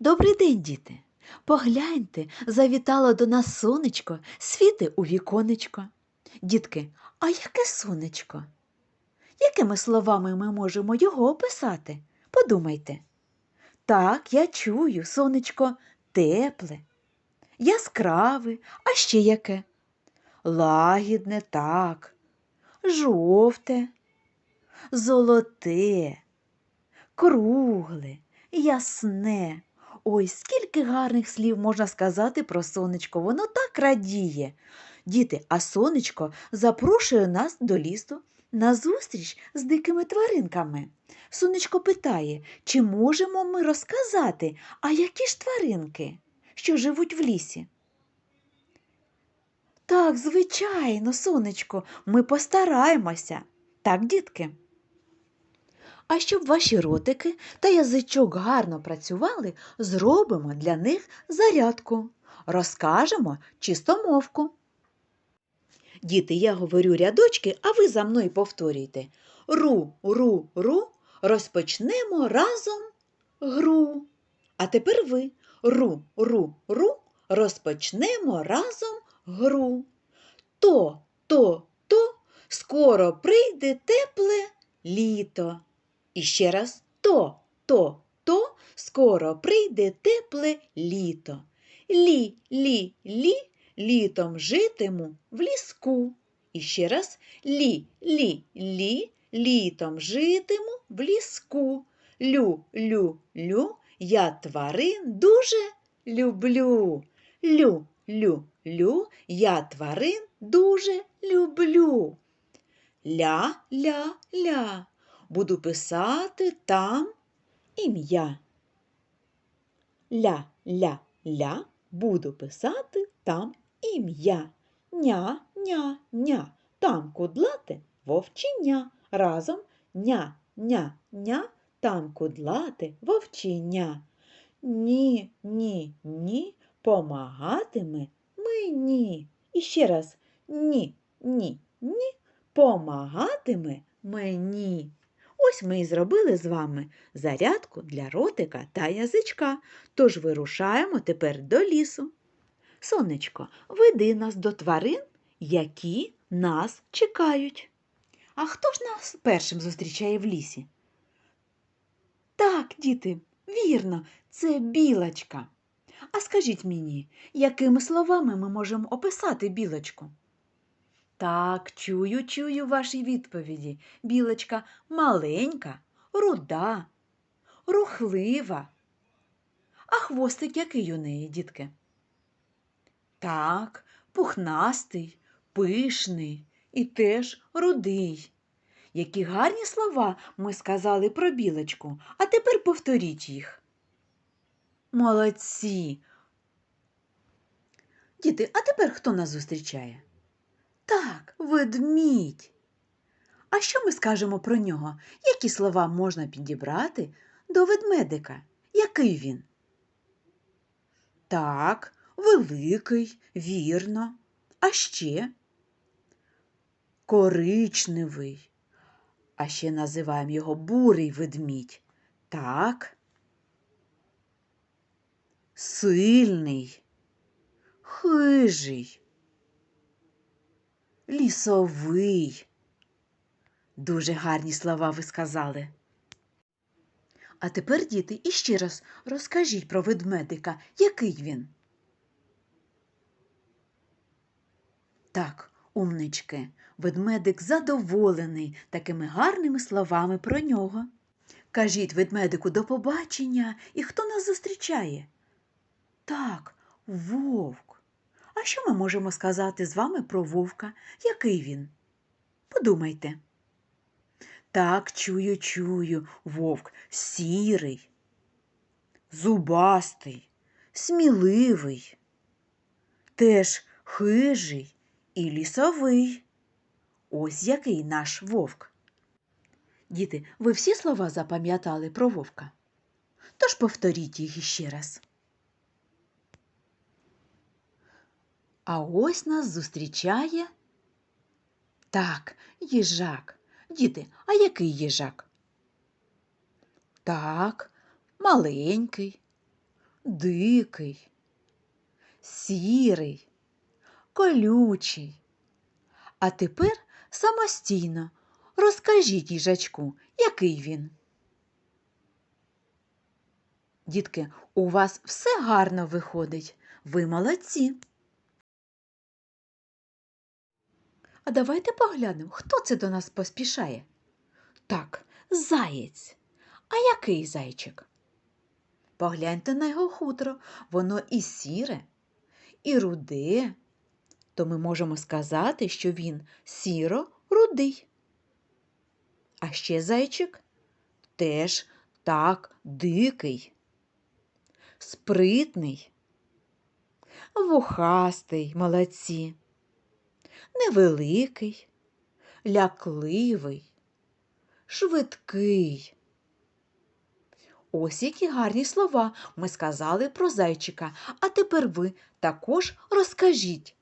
Добрий день, діти. Погляньте, завітало до нас сонечко, світи у віконечко. Дітки, а яке сонечко? Якими словами ми можемо його описати? Подумайте. Так, я чую, сонечко тепле, яскраве, а ще яке? Лагідне так, жовте, золоте, кругле, ясне. Ой, скільки гарних слів можна сказати про сонечко, воно так радіє. Діти, а сонечко запрошує нас до лісу на зустріч з дикими тваринками. Сонечко питає, чи можемо ми розказати, а які ж тваринки, що живуть в лісі? Так, звичайно, сонечко, ми постараємося. Так, дітки. А щоб ваші ротики та язичок гарно працювали, зробимо для них зарядку. Розкажемо чистомовку. Діти, я говорю рядочки, а ви за мною повторюйте. Ру, ру, ру, розпочнемо разом гру. А тепер ви. Ру, ру, ру, розпочнемо разом гру. То, то, то, скоро прийде тепле літо. І ще раз то, то, то, скоро прийде тепле літо. Лі, лі, лі, літом житиму в ліску. І ще раз лі, лі, лі, літом житиму в ліску. Лю, лю, лю, я тварин дуже люблю. Лю, лю, лю, я тварин дуже люблю. Ля, ля, ля, буду писати там ім'я. Ля, ля, ля, буду писати там ім'я. Ня, ня, ня, там кудлате вовченя. Разом ня, ня, ня, там кудлате вовченя. Ні, ні, ні, помагатиме мені. І ще раз ні, ні, ні, помагатиме мені. Ось ми і зробили з вами зарядку для ротика та язичка, тож вирушаємо тепер до лісу. Сонечко, веди нас до тварин, які нас чекають. А хто ж нас першим зустрічає в лісі? Так, діти, вірно, це білочка. А скажіть мені, якими словами ми можемо описати білочку? Так, чую, чую ваші відповіді. Білочка маленька, руда, рухлива. А хвостик який у неї, дітки? Так, пухнастий, пишний і теж рудий. Які гарні слова ми сказали про білочку, а тепер повторіть їх. Молодці. Діти, а тепер хто нас зустрічає? Так, ведмідь. А що ми скажемо про нього? Які слова можна підібрати до ведмедика? Який він? Так, великий, вірно. А ще коричневий. А ще називаємо його бурий ведмідь. Так. Сильний, хижий, лісовий. Дуже гарні слова ви сказали. А тепер, діти, іще раз розкажіть про ведмедика, який він. Так, умнички, ведмедик задоволений такими гарними словами про нього. Кажіть ведмедику до побачення, і хто нас зустрічає? Так, вовк. А що ми можемо сказати з вами про вовка? Який він? Подумайте. Так, чую, чую, вовк сірий, зубастий, сміливий, теж хижий і лісовий. Ось який наш вовк. Діти, ви всі слова запам'ятали про вовка? Тож повторіть їх іще раз. А ось нас зустрічає так, їжак. Діти, а який їжак? Так, маленький, дикий, сірий, колючий. А тепер самостійно розкажіть їжачку, який він. Дітки, у вас все гарно виходить. Ви молодці. А давайте поглянемо, хто це до нас поспішає. Так, заєць. А який зайчик? Погляньте на його хутро, воно і сіре, і руде. То ми можемо сказати, що він сіро-рудий. А ще зайчик теж так дикий, спритний, вухастий, молодці, невеликий, лякливий, швидкий. Ось які гарні слова ми сказали про зайчика, а тепер ви також розкажіть,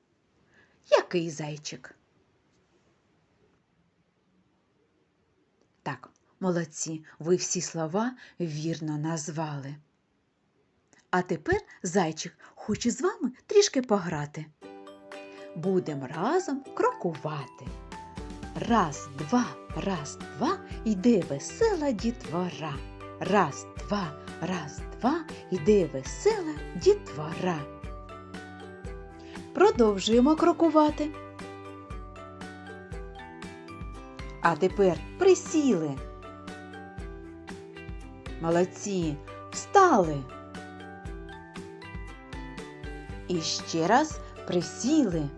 який зайчик? Так, молодці, ви всі слова вірно назвали. А тепер зайчик хоче з вами трішки пограти. Будем разом крокувати. Раз, два, раз, два, йде весела дітвора. Раз, два, раз, два, йде весела дітвора. Продовжуємо крокувати. А тепер присіли. Молодці, встали. І ще раз присіли.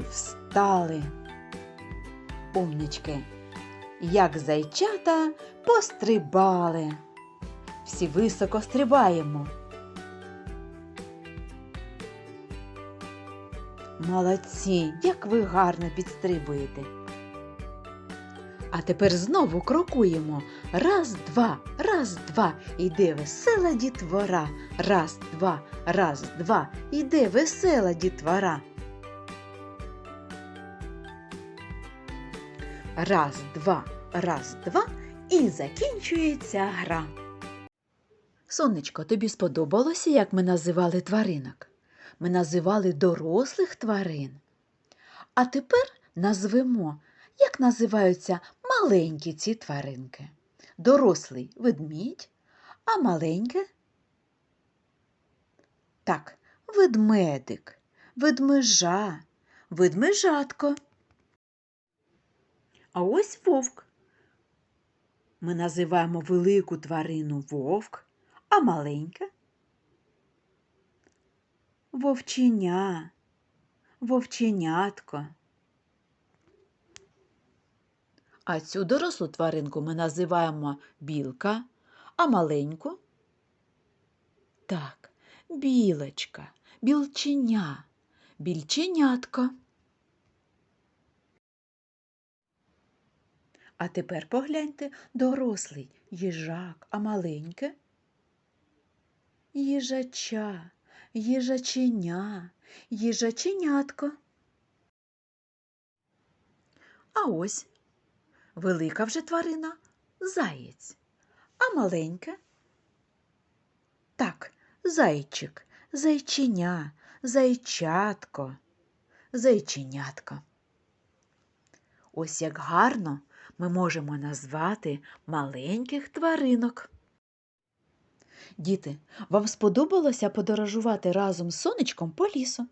Встали. Умнички, як зайчата пострибали. Всі високо стрибаємо. Молодці, як ви гарно підстрибуєте. А тепер знову крокуємо. Раз, два, раз, два, іде весела дітвора. Раз, два, раз, два, іде весела дітвора. Раз, два, раз, два і закінчується гра. Сонечко, тобі сподобалося, як ми називали тваринок? Ми називали дорослих тварин. А тепер назвемо, як називаються маленькі ці тваринки. Дорослий ведмідь, а маленьке? Так, ведмедик, ведмежа, ведмежатко. А ось вовк. Ми називаємо велику тварину вовк, а маленьке вовченя, вовченятко. А цю дорослу тваринку ми називаємо білка, а маленьку так, білочка, білченя, більченятко. А тепер погляньте дорослий їжак, а маленьке їжача, їжаченя, їжаченятко. А ось велика вже тварина заєць, а маленьке так, зайчик, зайченя, зайчатко, зайченятко. Ось як гарно ми можемо назвати маленьких тваринок. Діти, вам сподобалося подорожувати разом з сонечком по лісу?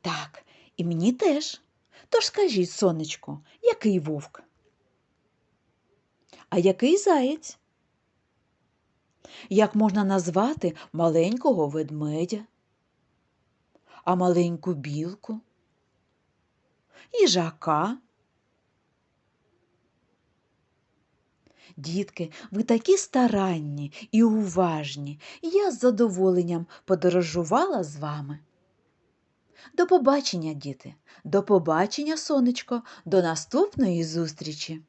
Так, і мені теж. Тож скажіть, сонечко, який вовк? А який заєць? Як можна назвати маленького ведмедя? А маленьку білку? Їжака? Дітки, ви такі старанні і уважні, я з задоволенням подорожувала з вами. До побачення, діти, до побачення, сонечко, до наступної зустрічі!